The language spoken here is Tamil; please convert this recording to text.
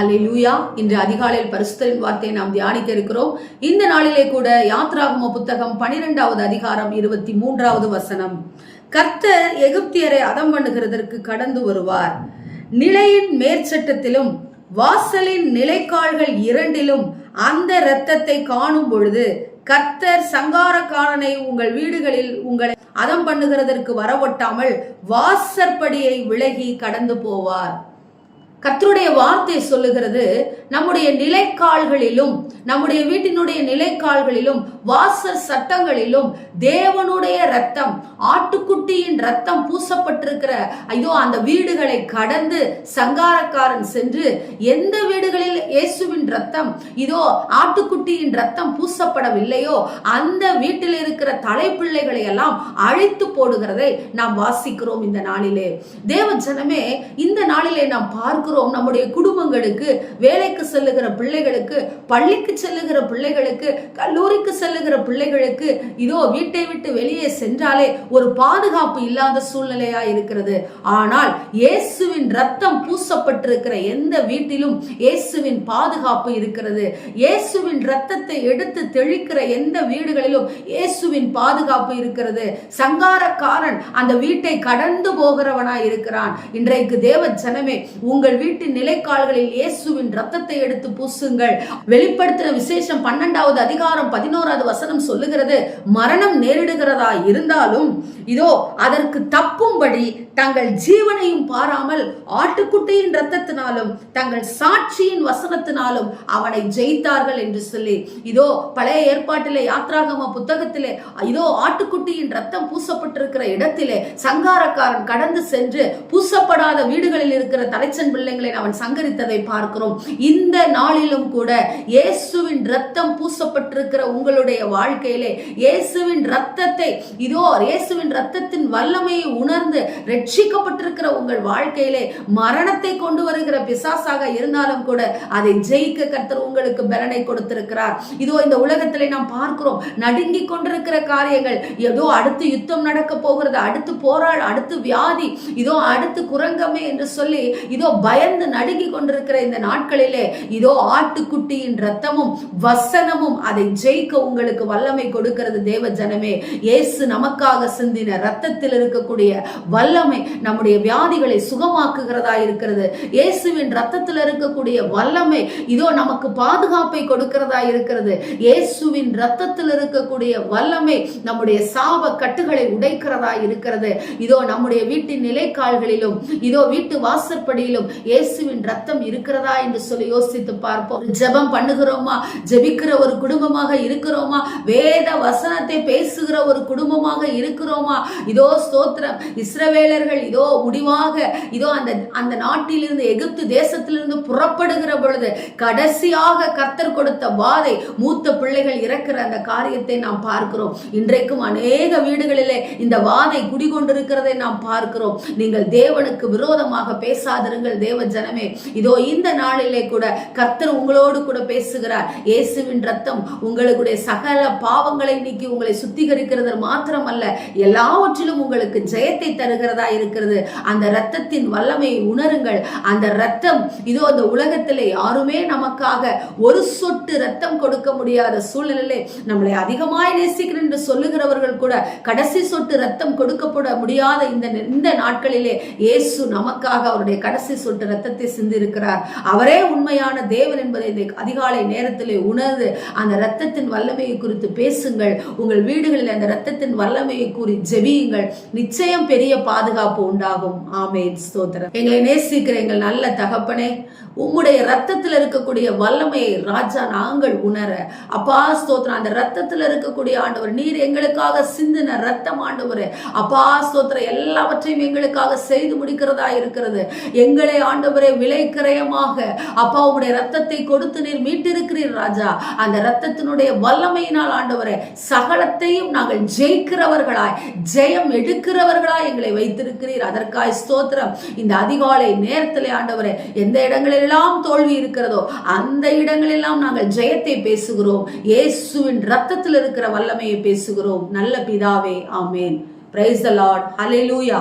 ஹலே லூயா இன்று அதிகாலையில் பரிசுத்தரின் வார்த்தையை நாம் தியானிக்க இருக்கிறோம். இந்த நாளிலே கூட யாத்ராகம புத்தகம் பனிரெண்டாவது அதிகாரம் இருபத்தி மூன்றாவது வசனம். கர்த்தர் எகிப்தியரை அதம் பண்ணுகிறதற்கு கடந்து வருவார். நிலையின் மேற்சட்டத்திலும் வாசலின் நிலைக்கால்கள் இரண்டிலும் அந்த இரத்தத்தை காணும் பொழுது கர்த்தர் சங்காரக்காரனை உங்கள் வீடுகளில் உங்களை அதம் பண்ணுகிறதற்கு வரவொட்டாமல் வாசற்படியை விலகி கடந்து போவார். கத்தருடைய வார்த்தை சொல்லுகிறது நம்முடைய நிலைக்கால்களிலும் நம்முடைய வீட்டினுடைய நிலைக்கால்களிலும் வாசல் சட்டங்களிலும் தேவனுடைய ரத்தம் ஆட்டுக்குட்டியின் ரத்தம் பூசப்பட்டிருக்கிற ஐயோ அந்த வீடுகளை கடந்து சங்காரக்காரன் சென்று எந்த வீடுகளில் இயேசுவின் ரத்தம் இதோ ஆட்டுக்குட்டியின் ரத்தம் பூசப்படவில்லையோ அந்த வீட்டில் இருக்கிற தலைப்பிள்ளைகளை எல்லாம் அழைத்து போடுகிறதை நாம் வாசிக்கிறோம் இந்த நாளிலே. தேவ ஜனமே இந்த நாளிலே நாம் பார்க்கிறோம். நம்முடைய குடும்பங்களுக்கு வேலைக்கு செல்லுகிற பிள்ளைகளுக்கு பள்ளிக்கு செல்லுகிற பிள்ளைகளுக்கு கல்லூரிக்கு செல்லுகிற பிள்ளைகளுக்கு இதோ வீட்டை விட்டு வெளியே சென்றாலே ஒரு பாதுகாப்பு இல்லாத சூழ்நிலையா இருக்கிறது. ஆனால் இயேசுவின் ரத்தம் பூசப்பட்டிருக்கிற எந்த வீட்டிலும் இயேசுவின் பாதுகாப்பு இருக்கிறது. இயேசுவின் ரத்தத்தை எடுத்து தெளிக்கிற எந்த வீடுகளிலும் இயேசுவின் பாதுகாப்பு இருக்கிறது. சங்காரக்காரன் அந்த வீட்டை கடந்து போகிறவனாய் இருக்கிறான் இன்றைக்கு தேவ ஜனமே உங்கள் வீட்டு நிலைக்கால்களில் இயேசுவின் ரத்தத்தை எடுத்து பூசுங்கள். வெளிப்படுத்தின விசேஷம் பன்னெண்டாவது அதிகாரம் பதினோராவது வசனம் சொல்லுகிறது மரணம் நேரிடுகிறதா இருந்தாலும் இதோ அதற்கு தப்பும்படி தங்கள் ஜீவனையும் பாராமல் ஆட்டுக்குட்டியின் ரத்தத்தினாலும் தங்கள் சாட்சியின் வசனத்தினாலும் அவனை ஜெயித்தார்கள் என்று சொல்லி இதோ பழைய ஏற்பாட்டிலே யாத்ராகம புத்தகத்திலே இதோ ஆட்டுக்குட்டியின் ரத்தம் பூசப்பட்டிருக்கிற இடத்திலே சங்காரக்காரன் கடந்து சென்று பூசப்படாத வீடுகளில் இருக்கிற தலைச்சன் பிள்ளைங்களை அவன் சங்கரித்ததை பார்க்கிறோம். இந்த நாளிலும் கூட இயேசுவின் ரத்தம் பூசப்பட்டிருக்கிற உங்களுடைய வாழ்க்கையிலே இயேசுவின் ரத்தத்தை இதோ இயேசுவின் ரத்தத்தின் வல்லமையை உணர்ந்து ரட்சிக்கப்பட்டிருக்கிற உங்கள் வாழ்க்கையிலே மரணத்தை கொண்டு வருகிற பிசாசாக இருந்தாலும் கூட அதை ஜெயிக்க கர்த்தர் உங்களுக்கு பலனை கொடுத்திருக்கிறார். இதோ இந்த உலகத்திலே நாம் பார்க்கிறோம் நடுங்கி கொண்டிருக்கிற காரியங்கள். ஏதோ அடுத்து யுத்தம் நடக்க போகிறது அடுத்து போராள் அடுத்து வியாதி இதோ அடுத்து குரங்கமே என்று சொல்லி இதோ பயந்து நடுங்கி கொண்டிருக்கிற இந்த நாட்களிலே இதோ ஆட்டுக்குட்டியின் ரத்தமும் வசனமும் அதை ஜெயிக்க உங்களுக்கு வல்லமை கொடுக்கிறது தேவ ஜனமே. இயேசு நமக்காக சிந்தின ரத்தத்தில் இருக்கக்கூடிய வல்லமை நம்முடைய வியாதிகளை சுகமாக்குகிறதா இருக்கிறது. இயேசுவின் ரத்தத்தில் இருக்கக்கூடிய வல்லமை இதோ நமக்கு பாதுகாப்பை கொடுக்கிறதா இருக்கிறது. இயேசுவின் ரத்தத்தில் இருக்கக்கூடிய வல்லமை நம்முடைய சாப கட்டுகளை உடைக்கிறதா இருக்கிறது. இதோ நம்முடைய வீட்டின் நிலைக்கால்களிலும் இதோ வீட்டு வாசற்படியிலும் இயேசுவின் ரத்தம் இருக்கிறதா என்று சொல்லி யோசித்து பார்ப்போம். ஜெபம் பண்ணுகிறோமா? ஜெபிக்கிற ஒரு குடும்பமாக இருக்கிறோமா? வேத வசனத்தை பேசுகிற ஒரு குடும்பமாக இருக்கிறோமா? இதோ ஸ்தோத்திரம். இஸ்ரவேலர்கள் இதோ முடிவாக இதோ அந்த அந்த நாட்டிலிருந்து எகிப்து தேசத்திலிருந்து புறப்படுகிற பொழுது கடைசியாக கர்த்தர் கொடுத்த வாதை மூத்த பிள்ளைகள் இறக்கிற அந்த காரியத்தை நாம் பார்க்கிறோம். இன்றைக்கும் அநேக வீடுகளிலே இந்த வாதை குடிகொண்டிருக்கிறதை நாம் பார்க்கிறோம். நீங்கள் தேவனுக்கு விரோதமாக பேசாதிருங்கள் தேவ ஜனமே. இதோ இந்த நாளிலே கூட கர்த்தர் உங்களோடு கூட பேசுகிறார். இயேசுவின் ரத்தம் உங்களுடைய சகல பாவங்களை நீக்கி உங்களை சுத்திகரிக்கிறது மாத்திரமல்ல எல்லாவற்றிலும் உங்களுக்கு ஜெயத்தை தருகிறதா இருக்கிறது. அந்த ரத்தத்தின் வல்லமையை உணருங்கள். அந்த ரத்தம் இதோ அந்த உலகத்திலே யாருமே நமக்காக ஒரு சொட்டு ரத்தம் கொடுக்க முடியாத சூழ்நிலையிலே நம்மளை அதிகமாய் நேசிக்கிறேன் என்று சொல்லுகிறவர்கள் கூட கடைசி சொட்டு ரத்தம் கொடுக்கப்பட முடியாத இந்த இந்த நாட்களிலே இயேசு நமக்காக அவருடைய கடைசி சொட்டு ரத்தத்தை சிந்திருக்கிறார். அவரே உண்மையான தேவன் என்பதை இந்த அதிகாலை நேரத்திலே உணர்ந்து அந்த ரத்தத்தின் வல்லமையை குறித்து பேசுங்கள். உங்கள் வீடுகளில் அந்த ரத்தத்தின் வல்லமையை கூறி ஜெபியுங்கள். நிச்சயம் பெரிய பாதுகாப்பு உண்டாகும். ஆமேன். ஸ்தோத்திரம். எங்களை நேசிக்கிற எங்கள் நல்ல தகப்பனே உம்முடைய ரத்தத்தில் இருக்கக்கூடிய வல்லமையை ராஜா நாங்கள் உணர. அப்பா ஸ்தோத்திரம். அந்த ரத்தத்தில் இருக்கக்கூடிய ஆண்டவர் நீர் எங்களுக்காக சிந்தின ரத்தம் ஆண்டவர். அப்பா ஸ்தோத்திரம். எல்லாவற்றையும் எங்களுக்காக செய்து முடிக்கிறதா இருக்கிறது. எங்களை ஆண்டவரை விலைக்கிரயமாக. அப்பா உங்களுடைய ரத்தத்தை கொடுத்து நீர் மீட்டிருக்கிறீர் ராஜா. அந்த ரத்தத்தினுடைய வல்லமையினால் ஆண்டவரே சகலத்தையும் நாங்கள் ஜெயிக்கிறவர்களாய் ஜெயம் எடுக்கிறவர்களாய் எங்களை வைத்திருக்கிறீர் அதற்காய் ஸ்தோத்திரம். இந்த அதிகாலை நேரத்தில் ஆண்டவரே எந்த இடங்களெல்லாம் தோல்வி இருக்கிறதோ அந்த இடங்களெல்லாம் நாங்கள் ஜெயத்தை பேசுகிறோம். இயேசுவின் ரத்தத்தில் இருக்கிற வல்லமையை பேசுகிறோம். நல்ல பிதாவே ஆமேன். Praise the Lord hallelujah